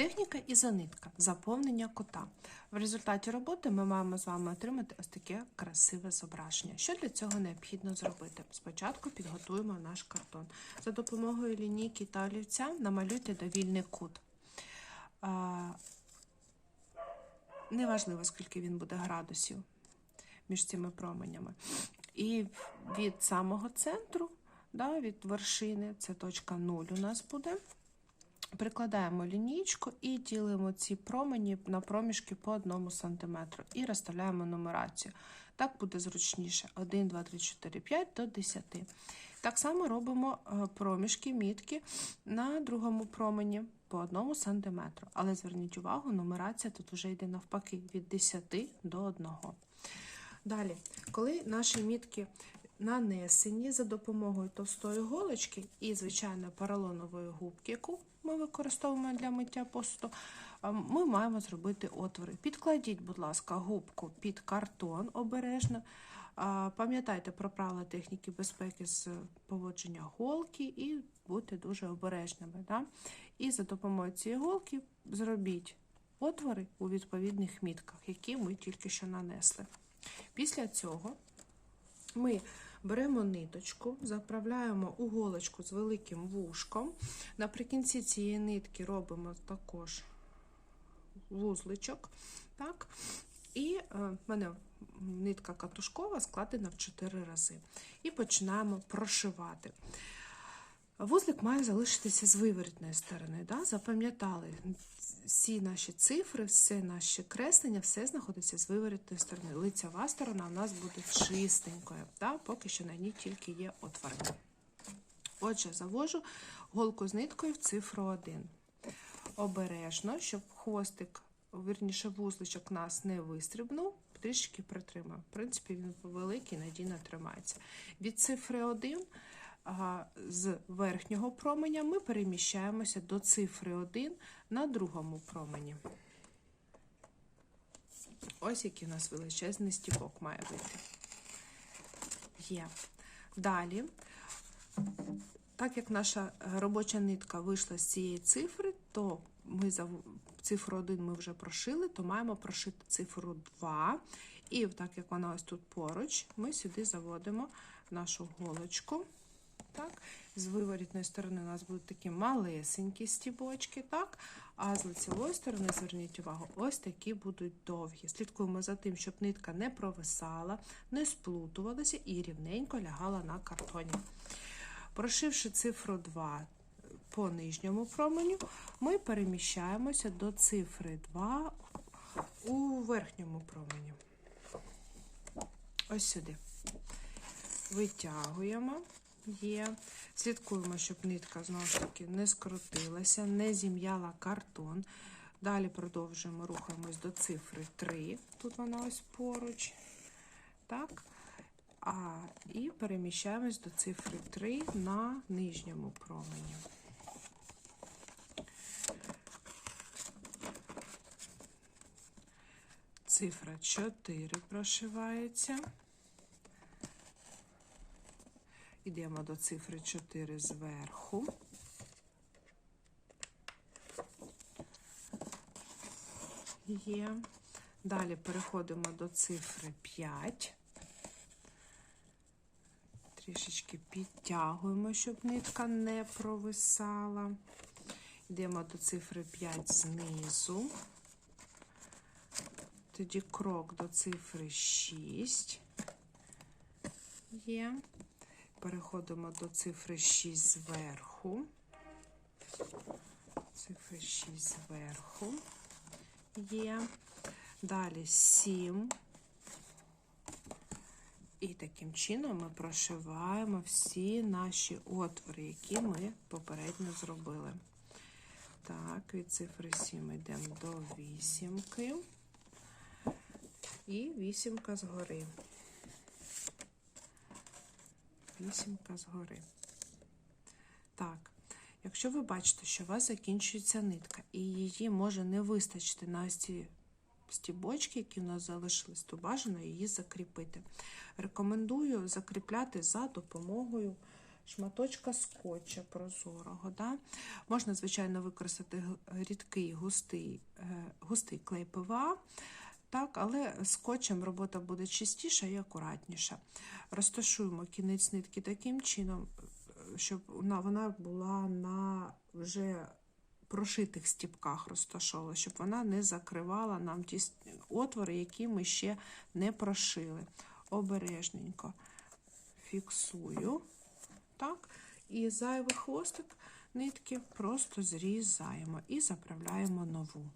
Техніка ізонитка заповнення кота. В результаті роботи ми маємо з вами отримати ось таке красиве зображення. Що для цього необхідно зробити? Спочатку підготуємо наш картон. За допомогою лінійки та олівця намалюйте довільний кут. Неважливо, скільки він буде градусів між цими променями. І від самого центру, від вершини, це точка 0 у нас буде. Прикладаємо лінійку і ділимо ці промені на проміжки по 1 см і розставляємо нумерацію. Так буде зручніше. 1, 2, 3, 4, 5 до 10. Так само робимо е, проміжки, мітки на другому промені по 1 см. Але зверніть увагу, нумерація тут вже йде навпаки від 10 до 1. Далі, коли наші мітки нанесені за допомогою товстої голочки і, звичайно, поролонової губки, яку ми використовуємо для миття посуду, ми маємо зробити отвори. Підкладіть, будь ласка, губку під картон обережно. Пам'ятайте про правила техніки безпеки з поводження голки і будьте дуже обережними. Да? І за допомогою цієї голки зробіть отвори у відповідних мітках, які ми тільки що нанесли. Після цього ми беремо ниточку, заправляємо у голочку з великим вушком. Наприкінці цієї нитки робимо також вузличок. Так? І е, в мене нитка катушкова складена в 4 рази. І починаємо прошивати. Вузлик має залишитися з виворітної сторони. Да? Запам'ятали, всі наші цифри, все наші креслення, все знаходиться з виворітної сторони. Лицева сторона у нас буде чистенькою, да? поки що на ній тільки є отвори. Отже, завожу голку з ниткою в цифру 1. Обережно, щоб хвостик, вірніше, вузличок нас не вистрибнув, трішки притримаю. В принципі, він великий, надійно тримається. Від цифри 1 з верхнього променя ми переміщаємося до цифри 1 на другому промені. Ось який у нас величезний стіпок має бути. Є. Далі, так як наша робоча нитка вийшла з цієї цифри, то ми за цифру 1 ми вже прошили, то маємо прошити цифру 2. І так як вона ось тут поруч, ми сюди заводимо нашу голочку. Так? З виворітної сторони у нас будуть такі малесенькі стібочки, так? а з лицевої сторони, зверніть увагу, ось такі будуть довгі. Слідкуємо за тим, щоб нитка не провисала, не сплутувалася і рівненько лягала на картоні. Прошивши цифру 2 по нижньому променю, ми переміщаємося до цифри 2 у верхньому промені. Ось сюди. Витягуємо є. Слідкуємо, щоб нитка знову ж таки не скрутилася, не зім'яла картон. Далі продовжуємо, рухаємось до цифри 3. Тут вона ось поруч. Так. А, І переміщаємось до цифри 3 на нижньому промені. Цифра 4 прошивається. Йдемо до цифри 4 зверху. Є. Далі переходимо до цифри 5. Трішечки підтягуємо, щоб нитка не провисала. Йдемо до цифри 5 знизу. Тоді крок до цифри 6 є. Переходимо до цифри 6 зверху. Цифри 6 зверху є. Далі 7. І таким чином ми прошиваємо всі наші отвори, які ми попередньо зробили. Так, від цифри 7 йдемо до вісімки. І вісімка згори вісімка згори. Так, якщо ви бачите, що у вас закінчується нитка, і її може не вистачити на ось ці стібочки, які у нас залишились, то бажано її закріпити. Рекомендую закріпляти за допомогою шматочка скотча прозорого. Да? Можна, звичайно, використати рідкий густий, е, густий клей ПВА, так, але скотчем робота буде чистіша і акуратніша. Розташуємо кінець нитки таким чином, щоб вона, була на вже прошитих стіпках розташовувала, щоб вона не закривала нам ті отвори, які ми ще не прошили. Обережненько фіксую. Так, і зайвий хвостик нитки просто зрізаємо і заправляємо нову.